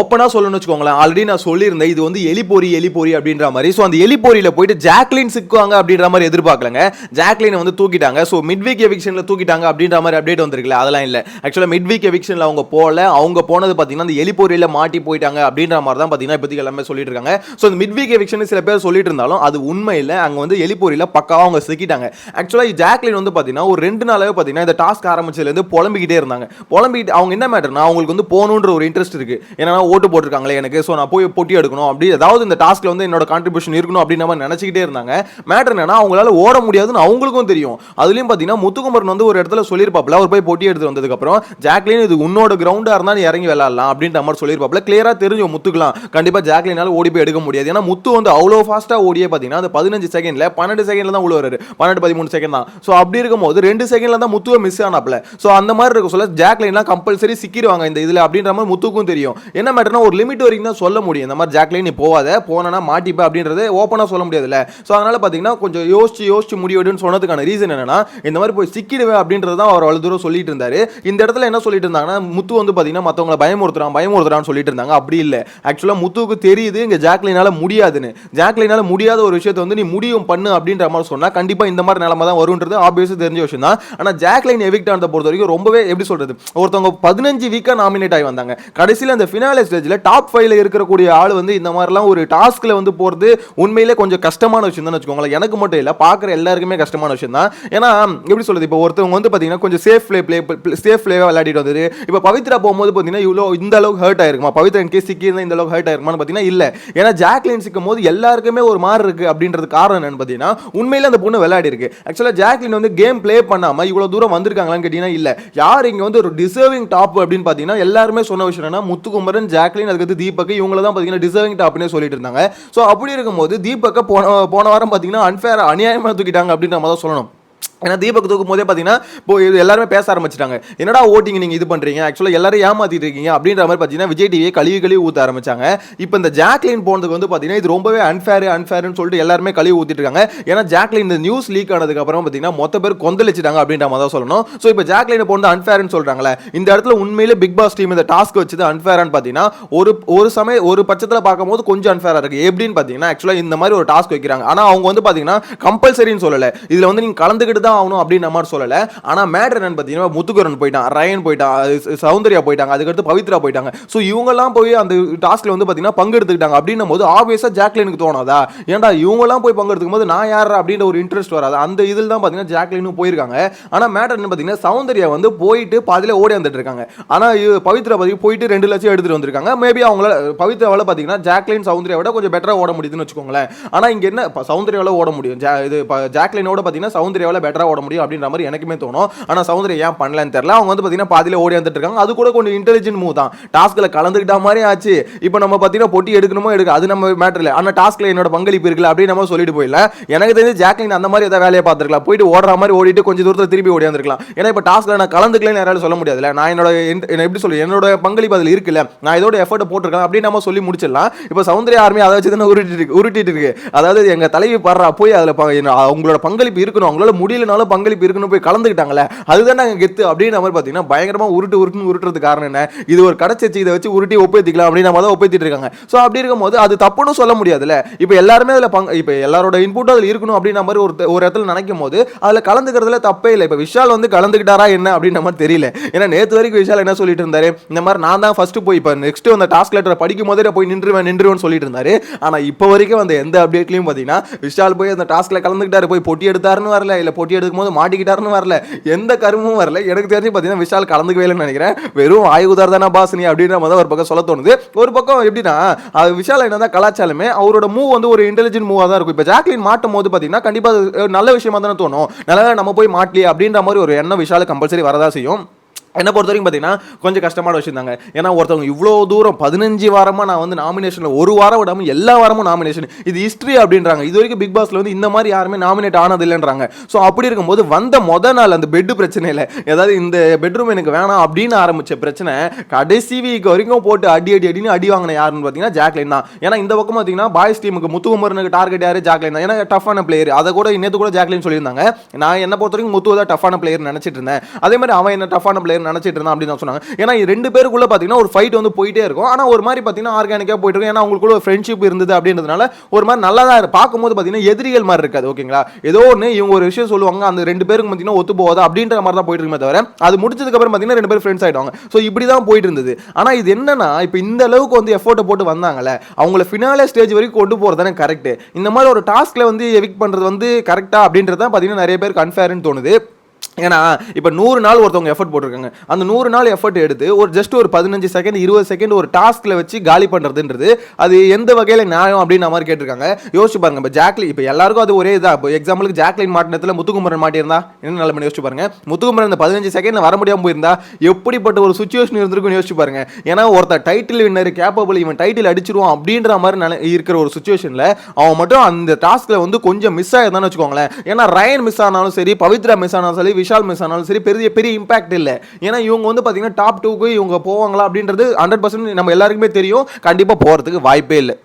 ஓப்பனாக சொல்லணும்னு வச்சுக்கோங்களேன். ஆல்ரெடி நான் சொல்லியிருந்தேன் இது வந்து எலிபோரி எலிபோரி அப்படின்ற மாதிரி. ஸோ அந்த எலிபோரியில் போயிட்டு ஜாக்லின் சிக்குவாங்க அப்படின்ற மாதிரி எதிர்பார்க்கலங்க. ஜாக்லினை வந்து தூக்கிட்டாங்க. ஸோ மிட் வீக் எவிக்ஷனில் தூக்கிட்டாங்க அப்படின்ற மாதிரி அப்டேட் வந்திருக்குல்ல அதெல்லாம் இல்லை. ஆக்சுவலாக மிட் வீக் எவிக்ஷனில் அவங்க போகல. அவங்க போனது பார்த்தீங்கன்னா அந்த எலிபோரியில் மாட்டி போயிட்டாங்க அப்படின்ற மாதிரி தான் பார்த்தீங்கன்னா இப்போதைக்கு எல்லாமே சொல்லிட்டு இருக்காங்க. ஸோ இந்த மிட் வீக் எவிக்ஷன் சில பேர் சொல்லிட்டு இருந்தாலும் அது உண்மை இல்லை. அங்கே வந்து எலிபோரியில் பக்காவாக அவங்க சிக்கிட்டாங்க. ஆக்சுவலாக ஜாக்லின் வந்து பார்த்தீங்கன்னா ஒரு ரெண்டு நாளாவே பார்த்தீங்கன்னா இந்த டாஸ்க் ஆரம்பிச்சதுலேருந்து புலம்பிக்கிட்டே இருந்தாங்க. புலம்பிக்கிட்டு அவங்க என்ன மேட்டர்னா அவங்களுக்கு வந்து போகணுன்ற ஒரு இன்ட்ரெஸ்ட் இருக்குது ஏன்னா ஓட்டு போட்டிருக்காங்களே எனக்கு. ஸோ நான் போய் பொட்டி எடுக்கணும். அப்படி ஏதாவது இந்த டாஸ்க்கில் வந்து என்னோட கான்ட்ரிபியூஷன் இருக்கணும் அப்படின்னு நம்ம நினச்சிக்கிட்டே இருந்தாங்க. மேட்டர் என்னன்னா அவங்களால ஓட முடியாதுன்னு அவங்களுக்கும் தெரியும். அதுலேயும் பார்த்தீங்கன்னா முத்துக்குமரன் வந்து ஒரு இடத்துல சொல்லியிருப்பாப்ல அவர் போய் பொட்டி எடுத்து வந்ததுக்கப்புறம் ஜாக்லின் இது உன்னோட கிரவுண்டாக இருந்தால் நீ இறங்கி விளாட்லாம் அப்படின்ற மாதிரி சொல்லியிருப்பாப்ல கிளியராக தெரிஞ்சு முத்துக்கலாம் கண்டிப்பாக ஜாக்லினால ஓடி போய் எடுக்க முடியாது. ஏன்னா முத்து வந்து அவ்வளோ ஃபாஸ்ட்டாக ஓடியே பார்த்தீங்கன்னா அந்த பதினஞ்சு செகண்டில் பன்னெண்டு செகண்டில் தான் உள்ள பன்னெண்டு பதிமூணு செகண்ட் தான். ஸோ அப்படி இருக்கும்போது ரெண்டு செகண்ட்ல தான் முத்துவை மிஸ் ஆனாப்ல ஸோ அந்த மாதிரி இருக்க சொல்ல ஜாக்லின்லாம் கம்பல்சரி சிக்கிடுவாங்க இந்த இதில் அப்படின்ற மாதிரி முத்துக்கும் தெரியும். என்ன மேட்டர்னா ஒரு லிமிட் வரைக்கும் தான் சொல்ல முடியும். இந்த மாதிரி ஜாக்லைன் நீ போகாத போனா மாட்டிப்ப அப்படின்றது ஓப்பனாக சொல்ல முடியாதுல்ல. ஸோ அதனால் பார்த்தீங்கன்னா கொஞ்சம் யோசிச்சு யோசிச்சு முடிவெடுன்னு சொன்னதுக்கான ரீசன் என்னன்னா இந்த மாதிரி போய் சிக்கிடுவேன் அப்படின்றது தான் அவர் அவ்வளோ தூரம் சொல்லிட்டு இருந்தாரு. இந்த இடத்துல என்ன சொல்லிட்டு இருந்தாங்கன்னா முத்து வந்து பார்த்தீங்கன்னா மற்றவங்களை பயமுறுத்துறான் பயமுறுத்துறான்னு சொல்லிட்டு இருந்தாங்க. அப்படி இல்லை. ஆக்சுவலாக முத்துவுக்கு தெரியுது இங்கே ஜாக்லினால முடியாதுன்னு. ஜாக்லினால முடியாத ஒரு விஷயத்தை வந்து நீ முடியும் பண்ணு அப்படின்ற மாதிரி சொன்னால் கண்டிப்பாக இந்த மாதிரி நிலமை தான் வரும்ன்றது ஆப்வியஸ் தெரிஞ்ச விஷயம் தான். ஆனால் ஜாக்லைன் எவிக்ட் ஆனதை பொறுத்த வரைக்கும் ரொம்பவே எப்படி சொல்கிறது ஒருத்தவங்க பதினஞ்சு வீக்காக நாமினேட் ஆகி வந்தாங்க. கடைசியில் அந்த ஃபினாலே ஸ்டேஜ்ல டாப் ஃபைவ்ல இருக்கக்கூடிய ஆள் வந்து இந்த மாதிரிலாம் ஒரு டாஸ்க்கில் வந்து போகிறது உண்மையிலே கொஞ்சம் கஷ்டமான விஷயம் தான் வச்சுக்கோங்களேன். எனக்கு மட்டும் இல்லை பார்க்குற எல்லாருக்குமே கஷ்டமான விஷயம் தான். ஏன்னா எப்படி சொல்றது இப்போ ஒருத்தவங்க வந்து பார்த்தீங்கன்னா கொஞ்சம் சேஃப் ப்ளே ப்ளே சேஃப் ப்ளேவாக விளையாடிட்டு வந்தது. இப்போ பவித்ரா போகும்போது பார்த்தீங்கன்னா இவ்வளோ இந்த அளவுக்கு ஹர்ட் ஆயிருக்குமா? பவித்ரா இன்கேஸ் சிக்கி இருந்தா இந்த அளவுக்கு ஹர்ட் ஆயிருக்குமான்னு பார்த்தீங்கன்னா இல்லை. ஏன்னா ஜாக்லின் சிக்கும் போது எல்லாருக்குமே ஒரு மாதிரி இருக்கு அப்படின்றது காரணம் என்னன்னு பார்த்தீங்கன்னா உண்மையிலே அந்த பொண்ணு விளையாடி இருக்கு ஆக்சுவலாக ஜாக்லின் வந்து கேம் ப்ளே பண்ணாமல் இவ்வளோ தூரம் வந்திருக்காங்களான்னு கேட்டீங்கன்னா இல்லை. யார் இங்கே வந்து ஒரு டிசர்விங் டாப் அப்படின்னு பார்த்தீங்கன்னா எல்லாருமே சொன்ன விஷயம் என்னன்னா முத்துக்குமரன் ஜாக்லின் அதுக்கு தீபக் இவங்கள தான் பார்த்தீங்கன்னா டிசர்விங் டாப்னே சொல்லிட்டு இருந்தாங்க. ஸோ அப்படி இருக்கும்போது தீபக்கை போன போன வாரம் பார்த்தீங்கன்னா அன்ஃபேர் அநியாயமாக தூக்கிட்டாங்க அப்படின்ற மாதிரி தான் சொல்லணும். ஏன்னா தீபக் தூக்கும் போதே பார்த்தீங்கன்னா இப்போ இது எல்லாருமே பேச ஆரம்பிச்சிட்டாங்க. என்னடா ஓட்டிங் நீங்கள் இது பண்ணுறீங்க ஆக்சுவலாக எல்லாரும் ஏமாத்திட்டு இருக்கீங்க. அப்படின்ற மாதிரி பார்த்தீங்கன்னா விஜய் டிவியை கழுவி கழுவி ஊற்ற ஆரம்பிச்சாங்க. இப்போ இந்த ஜாக்லின் போனதுக்கு வந்து பார்த்தீங்கன்னா இது ரொம்பவே அன்ஃபேர் அன்ஃபேர்னு சொல்லிட்டு எல்லாருமே கழுவி ஊற்றிட்டு இருக்காங்க. ஏன்னா ஜாக்லின் இந்த நியூஸ் லீக் ஆனதுக்கு அப்புறம் பார்த்தீங்கன்னா மொத்த பேர் கொந்தளிச்சிட்டாங்க அப்படின்ற மாதிரி தான் சொல்லணும். ஸோ இப்போ ஜாக்லின் போனது அன்ஃபேர்னு சொல்கிறாங்களே இந்த இடத்துல உண்மையிலே பிக் பாஸ் டீம் இந்த டாஸ்க் வச்சது அன்ஃபேரானு பார்த்தீங்கன்னா ஒரு ஒரு சமயம் ஒரு பட்சத்தில் பார்க்கும்போது கொஞ்சம் அன்ஃபேராக இருக்குது எப்படின்னு பார்த்தீங்கன்னா ஆக்சுவலாக இந்த மாதிரி ஒரு டாஸ்க் வைக்கிறாங்க. ஆனால் அவங்க வந்து பார்த்தீங்கன்னா கம்பல்சரின்னு சொல்லலை. இதில் வந்து நீங்கள் கலந்துக்கிட்டு தான் ஆகணும் அப்படின்ற மாதிரி சொல்லலை. ஆனால் மேட்ரு என்னன்னு பார்த்தீங்கன்னா முத்துக்குரன் போயிட்டான் ரயன் போயிட்டான் சௌந்தர்யா போயிட்டாங்க அதுக்கடுத்து பவித்ரா போயிட்டாங்க. ஸோ இவங்கெல்லாம் போய் அந்த டாஸ்கில் வந்து பார்த்தீங்கன்னா பங்கெடுத்துக்கிட்டாங்க. அப்படின்னும் போது ஆப்வியஸாக ஜாக்லினுக்கு தோணாதா? ஏன்டா இவங்கெல்லாம் போய் பங்கெடுக்கும் போது நான் யார் அப்படின்ற ஒரு இன்ட்ரெஸ்ட் வராது. அந்த இதில் தான் பார்த்தீங்கன்னா ஜாக்லினும் போயிருக்காங்க. ஆனால் மேட்டர் என்ன பார்த்தீங்கன்னா சௌந்தர்யா வந்து போயிட்டு பாதியில் ஓடி வந்துட்டு இருக்காங்க. ஆனால் பவித்ரா பதி போயிட்டு ரெண்டு லட்சம் எடுத்துட்டு வந்திருக்காங்க. மேபி அவங்களால பவித்ராவால் பார்த்தீங்கன்னா ஜாக்லின் சௌந்தர்யா விட கொஞ்சம் பெட்டராக ஓட முடியுதுன்னு வச்சுக்கோங்களேன். ஆனால் இங்கே என்ன சௌந்தர்யாவில் ஓட முடியும். ஜா- இது ஜாக்லினோட பார்த்தீங்கன்னா பெட்டர் பெட்டராக ஓட முடியும் அப்படின்ற மாதிரி எனக்குமே தோணும். ஆனால் சௌந்தர்யா ஏன் பண்ணலன்னு தெரியல. அவங்க வந்து பார்த்தீங்கன்னா பாதியில் ஓடி வந்துட்டு இருக்காங்க. அது கூட கொஞ்சம் இன்டெலிஜென்ட் மூவ் தான். டாஸ்கில் கலந்துக்கிட்ட மாதிரி ஆச்சு. இப்போ நம்ம பார்த்தீங்கன்னா பொட்டி எடுக்கணுமோ எடுக்க அது நம்ம மேட்டர் இல்லை. ஆனால் டாஸ்கில் என்னோட பங்களிப்பு இருக்குல்ல அப்படின்னு நம்ம சொல்லிட்டு போயிடல. எனக்கு தெரிஞ்சு ஜாக்லின் அந்த மாதிரி ஏதாவது வேலையை பார்த்துருக்கலாம். போயிட்டு ஓடுற மாதிரி ஓடிட்டு கொஞ்சம் தூரத்தில் திருப்பி ஓடி வந்திருக்கலாம். ஏன்னா இப்போ டாஸ்கில் நான் கலந்துக்கலன்னு யாராலும் சொல்ல முடியாதுல்ல. நான் என்னோட என்- என்ன எப்படி சொல்லி என்னோட பங்களிப்பு அதில் இருக்குல்ல. நான் இதோட எஃபர்ட் போட்டிருக்கேன் அப்படின்னு நம்ம சொல்லி முடிச்சிடலாம். இப்போ சௌந்தர்யா ஆர்மி அதை வச்சு தானே உருட்டிட்டு இருக்கு. உருட்டிட்டு இருக்கு. அதாவது எங்கள் தலைவி பாடுறா போய் அதில் அவங்களோட பங்களிப்பு இருக்கணும். அவங்களால முடியல முடியலனாலும் பங்களிப்பு இருக்குன்னு போய் கலந்துக்கிட்டாங்களே அதுதான் நாங்கள் கெத்து அப்படின்ற மாதிரி பார்த்தீங்கன்னா பயங்கரமா உருட்டு உருட்டுன்னு உருட்டுறது காரணம் என்ன? இது ஒரு கடைச்சி இதை வச்சு உருட்டி ஒப்பேத்திக்கலாம் அப்படின்னு நம்ம தான் ஒப்பேத்திட்டு இருக்காங்க. ஸோ அப்படி இருக்கும்போது அது தப்புன்னு சொல்ல முடியாதுல்ல. இப்போ எல்லாருமே அதில் பங்கு இப்போ எல்லாரோட இன்புட்டும் அதில் இருக்கணும் அப்படின்ற மாதிரி ஒரு ஒரு இடத்துல நினைக்கும் போது அதில் கலந்துக்கிறதுல தப்பே இல்லை. இப்போ விஷால் வந்து கலந்துக்கிட்டாரா என்ன அப்படின்ற மாதிரி தெரியல. ஏன்னா நேற்று வரைக்கும் விஷால் என்ன சொல்லிட்டு இருந்தாரு? இந்த மாதிரி நான் தான் ஃபஸ்ட்டு போய் இப்போ நெக்ஸ்ட்டு அந்த டாஸ்க் லெட்டரை படிக்கும் போதே போய் நின்றுவேன் நின்றுவேன் சொல்லிட்டு இருந்தாரு. ஆனால் இப்போ வரைக்கும் அந்த எந்த அப்டேட்லையும் பார்த்தீங்கன்னா விஷால் போய் அந்த டாஸ்க்கில் கலந்துக்கிட்டாரு போய் பொட்டி எடுத்தாருன்னு வரல இல்லை பொட்டி எடுக்கும்போது மாட்டிக்கிட்டாருன்னு வரல. எந்த கருமும் வரல. எனக்கு தெரிஞ்சு பார்த்தீங்கன்னா விஷால் கலந்துக்கவே இல்லைன்னு நினைக்கிறேன். வெறும் ஆயுதார் தானே பாசினி அப்படின்ற மாதிரி தான் ஒரு பக்கம் சொல்ல தோணுது. ஒரு பக்கம் எப்படின்னா அது விஷால் என்னதான் கலாச்சாரமே அவரோட மூவ் வந்து ஒரு இன்டெலிஜென்ட் மூவாக தான் இருக்கும். இப்போ ஜாக்லின் மாட்டும் போது பார்த்தீங்கன்னா கண்டிப்பாக அது நல்ல விஷயமா தானே தோணும். நல்லா நம்ம போய் மாட்டலையே அப்படின்ற மாதிரி ஒரு எண்ணம் விஷால் கம்பல்சரி வரதா செய்யும். என்னை பொறுத்த வரைக்கும் பார்த்தீங்கன்னா கொஞ்சம் கஷ்டமான விஷயம் தாங்க. ஏன்னா ஒருத்தவங்க இவ்வளோ தூரம் பதினஞ்சு வாரமாக நான் வந்து நாமினேஷனில் ஒரு வாரம் விடாமல் எல்லா வாரமும் நாமினேஷன் இது ஹிஸ்ட்ரி அப்படின்றாங்க. இது வரைக்கும் பிக் பாஸில் வந்து இந்த மாதிரி யாருமே நாமினேட் ஆனது இல்லைன்றாங்க. ஸோ அப்படி இருக்கும்போது வந்த மொதல் நாள் அந்த பெட் பிரச்சனையில் ஏதாவது இந்த பெட்ரூம் எனக்கு வேணாம் அப்படின்னு ஆரம்பித்த பிரச்சனை கடைசி வீக் வரைக்கும் போட்டு அடி அடி அடின்னு அடி வாங்கின யாருன்னு பார்த்தீங்கன்னா ஜாக்லின் தான். ஏன்னா இந்த பக்கம் பார்த்தீங்கன்னா பாய்ஸ் டீமுக்கு முத்துகுமரனுக்கு டார்கெட் யார்? ஜாக்லின் தான். ஏன்னா டஃப்பான பிளேயர் அதை கூட இன்னத்து கூட ஜாக்லின் சொல்லியிருந்தாங்க. நான் என்ன பொறுத்த வரைக்கும் முத்து தான் டஃப்பான பிளேயர் நினச்சிட்டு இருந்தேன். அதே மாதிரி அவன் என்ன டஃப்பான பிளேயர் நினச்சிட்டு இருந்தான் அப்படின்னு தான் சொன்னாங்க. ஏன்னா ரெண்டு பேருக்குள்ள பார்த்தீங்கன்னா ஒரு ஃபைட் வந்து போயிட்டே இருக்கும். ஆனால் ஒரு மாதிரி பார்த்தீங்கன்னா ஆர்கானிக்காக போயிட்டு இருக்கும். ஏன்னா அவங்களுக்குள்ள ஒரு ஃப்ரெண்ட்ஷிப் இருந்தது அப்படின்றதுனால ஒரு மாதிரி நல்லா தான் பார்க்கும்போது பார்த்தீங்கன்னா எதிரிகள் மாதிரி இருக்காது ஓகேங்களா ஏதோ ஒன்று இவங்க ஒரு விஷயம் சொல்லுவாங்க அந்த ரெண்டு பேருக்கு பார்த்தீங்கன்னா ஒத்து போகாது அப்படின்ற மாதிரி தான் போயிட்டு இருக்குமே தவிர அது முடிச்சதுக்கு அப்புறம் பார்த்தீங்கன்னா ரெண்டு பேரும் ஃப்ரெண்ட்ஸ் ஆகிடுவாங்க ஸோ இப்படி தான் போயிட்டு இருந்தது. ஆனால் இது என்னன்னா இப்போ இந்த அளவுக்கு வந்து எஃபோர்ட்டை போட்டு வந்தாங்கல்ல அவங்கள ஃபினாலே ஸ்டேஜ் வரைக்கும் கொண்டு போகிறது தானே கரெக்ட் இந்த மாதிரி ஒரு டாஸ்கில் வந்து எவிக் பண்ணுறது வந்து கரெக்டாக அப்படின்றது தான் பார்த்தீங்கன்னா நிறைய பேருக்கு அன்ஃபேர்னு தோணுது. ஏன்னா இப்போ நூறு நாள் ஒருத்தவங்க எஃபர்ட் போட்டிருக்காங்க. அந்த நூறு நாள் எஃபர்ட் எடுத்து ஒரு ஜஸ்ட் ஒரு பதினஞ்சு செகண்ட் இருபது செகண்ட் ஒரு டாஸ்கில் வச்சு காலி பண்ணுறதுன்றது அது எந்த வகையில் நியாயம் அப்படின்ற மாதிரி கேட்டிருக்காங்க. யோசிச்சு பாருங்க இப்போ ஜாக்லி இப்போ எல்லாருக்கும் அது ஒரே இதாக இப்போ எக்ஸாம்பிளுக்கு ஜாக்லின் மாட்டினத்தில் முத்துக்குமரன் மாட்டியிருந்தா என்ன நிலைமை யோசிச்சு பாருங்க. முத்துக்குமரன் இந்த பதினஞ்சு செகண்ட் வர முடியாமல் போயிருந்தா எப்படிப்பட்ட ஒரு சுச்சுவேஷன் இருந்திருக்கும்னு யோசிச்சு பாருங்க. ஏன்னா ஒருத்தர் டைட்டில் வின்னர் கேப்பபிள் இவன் டைட்டில் அடிச்சிருவான் அப்படின்ற மாதிரி இருக்கிற ஒரு சுச்சுவேஷனில் அவன் மட்டும் அந்த டாஸ்கில் வந்து கொஞ்சம் மிஸ் ஆகிருந்தான்னு வச்சுக்கோங்களேன். ஏன்னா ரயன் மிஸ் ஆனாலும் சரி பவித்ரா மிஸ் ஆனாலும் சரி விஷால் மிஸ் ஆனாலும் சரி பெரிய பெரிய இம்பாக்ட் இல்லை. ஏன்னா இவங்க வந்து பார்த்தீங்கன்னா டாப் டூக்கு இவங்க போவாங்களா அப்படின்றது ஹண்ட்ரட் பர்சன்ட் நம்ம எல்லாருக்குமே தெரியும். கண்டிப்பாக போகிறதுக்கு வாய்ப்பே இல்லை.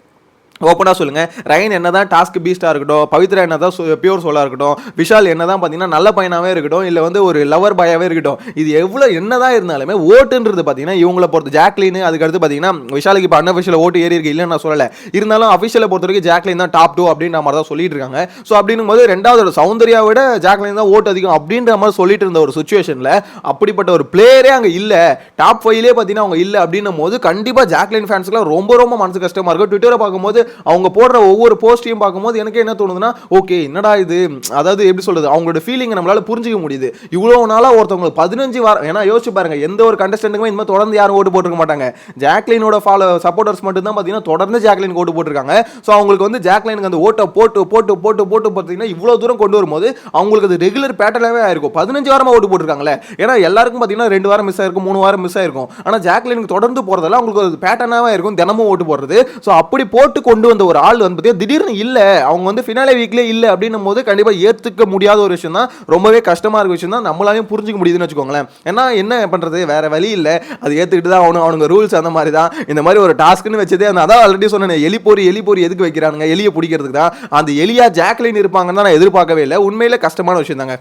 ஓப்பனாக சொல்லுங்க. ரயன் என்னதான் டாஸ்க் பீஸ்டாக இருக்கட்டும் பவித்ரா என்ன தான் பியூர் சோலாக இருக்கட்டும் விஷால் என்னதான் பார்த்தீங்கன்னா நல்ல பையனாகவே இருக்கட்டும் இல்லை வந்து ஒரு லவர் பாயாகவே இருக்கட்டும் இது எவ்வளோ என்ன தான் இருந்தாலுமே ஓட்டுன்றது பார்த்தீங்கன்னா இவங்களை பொறுத்து ஜாக்லின் அதுக்கடுத்து பார்த்தீங்கன்னா விஷாலுக்கு இப்போ அன்அஃபிஷியல் ஓட்டு ஏறி இருக்கு இல்லைன்னு நான் சொல்லலை. இருந்தாலும் அஃபிஷியலை பொறுத்த வரைக்கும் ஜாக்லின் தான் டாப் டூ அப்படின்ற மாதிரி தான் சொல்லிட்டு இருக்காங்க. ஸோ அப்படின்னும் போது ரெண்டாவது சௌந்தர்யா விட ஜாக்லின் தான் ஓட்டு அதிகம் அப்படின்ற மாதிரி சொல்லிட்டு இருந்த ஒரு சுச்சுவேஷனில் அப்படிப்பட்ட ஒரு பிளேயரே அங்கே இல்லை. டாப் ஃபைவ்லேயே பார்த்தீங்கன்னா அவங்க இல்லை அப்படின்னும் போது கண்டிப்பாக ஜாக்லின் ஃபேன்ஸ்க்குலாம் ரொம்ப ரொம்ப மனசு கஷ்டமாக இருக்கும். ட்விட்டரை பார்க்கும்போது அவங்க போடுற ஒவ்வொரு போஸ்ட்டையும் பார்க்கும்போது எனக்கு என்ன தோணுதுன்னா ஓகே என்னடா இது? அதாவது எப்படி சொல்கிறது அவங்களோட ஃபீலிங்கை நம்மளால புரிஞ்சுக்க முடியுது. இவ்வளோ நாளாக ஒருத்தவங்களுக்கு பதினஞ்சு வாரம் ஏன்னா யோசிச்சு பாருங்க எந்த ஒரு கண்டஸ்டன்ட்டுக்குமே இந்த மாதிரி தொடர்ந்து யாரும் ஓட்டு போட்டிருக்க மாட்டாங்க. ஜாக்லினோட ஃபாலோ சப்போர்ட்டர்ஸ் மட்டும் தான் பார்த்தீங்கன்னா தொடர்ந்து ஜாக்லின் ஓட்டு போட்டிருக்காங்க. ஸோ அவங்களுக்கு வந்து ஜாக்லினுக்கு அந்த ஓட்டை போட்டு போட்டு போட்டு போட்டு பார்த்தீங்கன்னா இவ்வளோ தூரம் கொண்டு வரும்போது அவங்களுக்கு அது ரெகுலர் பேட்டர்னாகவே ஆயிருக்கும். பதினஞ்சு வாரமாக ஓட்டு போட்டிருக்காங்களே. ஏன்னா எல்லாருக்கும் பார்த்தீங்கன்னா ரெண்டு வாரம் மிஸ் ஆயிருக்கும் மூணு வாரம் மிஸ் ஆயிருக்கும். ஆனால் ஜாக்லினுக்கு தொடர்ந்து போகிறதெல்லாம் அவங்களுக்கு ஒரு பேட்டர்னாகவே இருக்கும் தினமும் ஓட்டு போடுறது. ஸோ அப்படி போட்டு கொண்டு வந்த ஒரு ஆள் வந்து பார்த்தீங்கன்னா திடீர்னு இல்லை அவங்க வந்து ஃபினாலே வீக்லேயே இல்லை அப்படின்னும் போது கண்டிப்பாக ஏற்றுக்க முடியாத ஒரு விஷயம் தான். ரொம்பவே கஷ்டமாக இருக்க விஷயம் தான். நம்மளாலையும் புரிஞ்சுக்க முடியுதுன்னு வச்சுக்கோங்களேன். ஏன்னா என்ன பண்ணுறது வேற வழி இல்லை. அது ஏற்றுக்கிட்டு தான் அவனு அவனுங்க ரூல்ஸ் அந்த மாதிரி தான். இந்த மாதிரி ஒரு டாஸ்க்னு வச்சதே அந்த அதான் ஆல்ரெடி சொன்னேன். எலி பொறி எலி எதுக்கு வைக்கிறானுங்க? எலியை பிடிக்கிறதுக்கு தான். அந்த எலியா ஜாக்லின் இருப்பாங்கன்னு தான் நான் எதிர்பார்க்கவே இல்லை. உண்மையிலே கஷ்டமான விஷயம் தாங்க.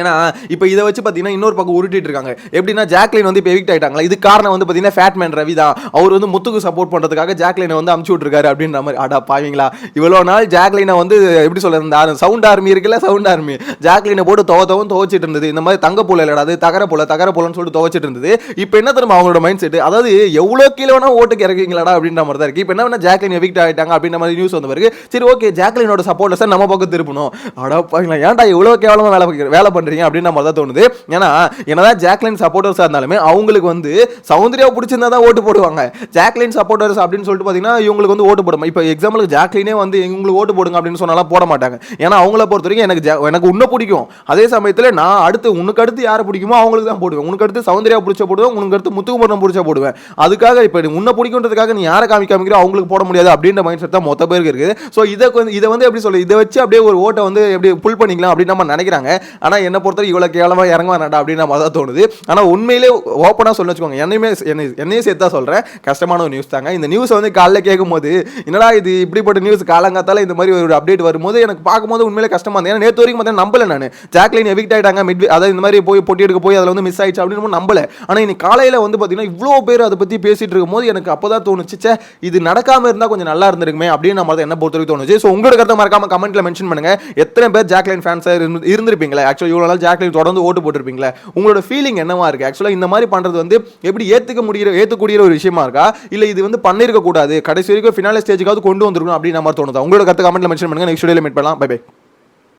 ஏன்னா இப்போ இதை வச்சு பார்த்தீங்கன்னா இன்னொரு பக்கம் உருட்டிட்டு இருக்காங்க. எப்படின்னா ஜாக்லின் வந்து இப்போ எவிக்ட் ஆயிட்டாங்களா? இது காரணம் வந்து பார்த்தீங்கன்னா ஃபேட்மேன் ரவி தான். அவர் வந்து முத்துக்கு சப்போர்ட் பண்ணுறதுக்காக ஜாக்லினை வந்து அமுச்சு விட்ருக்காரு அப்படின்ற மாதிரி. அடா பாவீங்களா? இவ்வளோ நாள் ஜாக்லினை வந்து எப்படி சொல்றது இந்த சவுண்ட் ஆர்மி இருக்குல்ல சவுண்ட் ஆர்மி ஜாக்லினை போட்டு துவ தவன் துவச்சிட்டு இருந்தது. இந்த மாதிரி தங்க போல இல்லடா அது தகர போல தகர போலன்னு சொல்லிட்டு துவச்சிட்டு இருந்தது. இப்போ என்ன தெரியுமா அவங்களோட மைண்ட் செட் அதாவது எவ்வளோ கீழே வேணா ஓட்டுக்கு இறக்குவீங்களாடா அப்படின்ற மாதிரி தான் இருக்கு. இப்போ என்ன வேணா ஜாக்லின் எவிக்ட் ஆகிட்டாங்க அப்படின்ற மாதிரி நியூஸ் வந்த பிறகு சரி ஓகே ஜாக்லினோட சப்போர்ட் சார் நம்ம பக்கம் திருப்பணும். அடா பாவீங்களா? ஏன்டா இவ்வளோ கேவலமாக வேலை வேலை வேலை பண்ணுறீங்க அப்படின்னு நம்ம தான் தோணுது. ஏன்னா என்னதான் ஜாக்லின் சப்போர்ட்டர்ஸாக இருந்தாலுமே அவங்களுக்கு வந்து சௌந்தர்யா பிடிச்சிருந்தா தான் ஓட்டு போடுவாங்க. ஜாக்லின் சப்போர்ட்டர்ஸ் அப்படின்னு சொல்லிட்டு பார்த்தீங்கன்னா இவங்களுக்கு வந்து ஓட்டு போடும் இப்போ எக்ஸாம்பிளுக்கு ஜாக்லினே வந்து இவங்களுக்கு ஓட்டு போடுங்க அப்படின்னு சொன்னாலும் போட மாட்டாங்க. ஏன்னா அவங்கள பொறுத்த வரைக்கும் எனக்கு ஜா- எனக்கு உன்னை பிடிக்கும். அதே சமயத்தில் நான் அடுத்து உனக்கு அடுத்து யாரை பிடிக்குமோ அவங்களுக்கு தான் போடுவேன். உனக்கு அடுத்து சௌந்தர்யா பிடிச்ச போடுவேன் உனக்கு அடுத்து முத்துக்குமரம் பிடிச்ச போடுவேன். அதுக்காக இப்போ நீ உன்னை பிடிக்குன்றதுக்காக நீ யாரை காமி அவங்களுக்கு போட முடியாது அப்படின்ற மைண்ட் செட் தான் மொத்த பேருக்கு இருக்குது. ஸோ இதை வந்து இதை வந்து எப்படி சொல்ல இதை வச்சு அப்படியே ஒரு ஓட்டை வந்து எப்படி புல் பண்ணிக்கலாம் அப்படின்னு நம்ம நினைக்கிறாங்க. ஆனால் என்ன பொறுத்தவரை இவ்வளோ கேவலமாக இறங்க வேணாடா அப்படின்னு நம்ம தான் தோணுது. ஆனால் உண்மையிலே ஓப்பனாக சொல்ல வச்சுக்கோங்க. என்னையுமே என்னை என்னையும் சேர்த்து தான் சொல்கிறேன் கஷ்டமான ஒரு நியூஸ் தாங்க. இந்த நியூஸை வந்து காலைல கேட்கும்போது என்னடா இது இப்படிப்பட்ட நியூஸ் காலங்காத்தால இந்த மாதிரி ஒரு அப்டேட் வரும்போது எனக்கு பார்க்கும்போது உண்மையிலே கஷ்டமாக இருந்தது. ஏன்னா நேற்று வரைக்கும் பார்த்தா நம்பல நான். ஜாக்லின் எவிக்ட் ஆயிட்டாங்க. மிட் அதாவது இந்த மாதிரி போய் பொட்டி எடுக்க போய் அதில் வந்து மிஸ் ஆயிடுச்சு அப்படின்னு நம்பல. ஆனால் இன்னைக்கு காலையில் வந்து பார்த்தீங்கன்னா இவ்வளோ பேர் அதை பற்றி பேசிட்டு இருக்கும்போது எனக்கு அப்போ தான் தோணுச்சு ச்சே, இது நடக்காமல் இருந்தால் கொஞ்சம் நல்லா இருந்திருக்குமே அப்படின்னு நம்ம என்ன பொறுத்தவரைக்கும் தோணுச்சு. ஸோ உங்களோட கருத்தை மறக்காம கமெண்ட்டில் மென்ஷன் பண்ணுங்க. எத்தனை பேர் ஜாக்லைன் ஃபேன்ஸாக இருந்து இருந்திருப்பீங்களா? ஆக்சுவலி இவ்வளோ நாள் ஜாக்லின் தொடர்ந்து ஓட்டு போட்டிருப்பீங்களா உங்களோட ஃபீலிங் என்னவா இருக்கு? ஆக்சுவலாக இந்த மாதிரி பண்றது வந்து எப்படி ஏற்றுக்க முடிகிற ஏற்றுக்கூடிய ஒரு விஷயமா இருக்கா? இல்லை இது வந்து பண்ணியிருக்கக்கூடாது கடைசி வரைக்கும் ஃபினாலே ஸ்டேஜுக்காவது கொண்டு வந்திருக்கணும் அப்படின்னு நம்ம தோணுதா? உங்களோட கருத்து கமெண்ட்ல மென்ஷன் பண்ணுங்க. நெக்ஸ்ட் வீடியோல மீட் பண்ணலாம். By by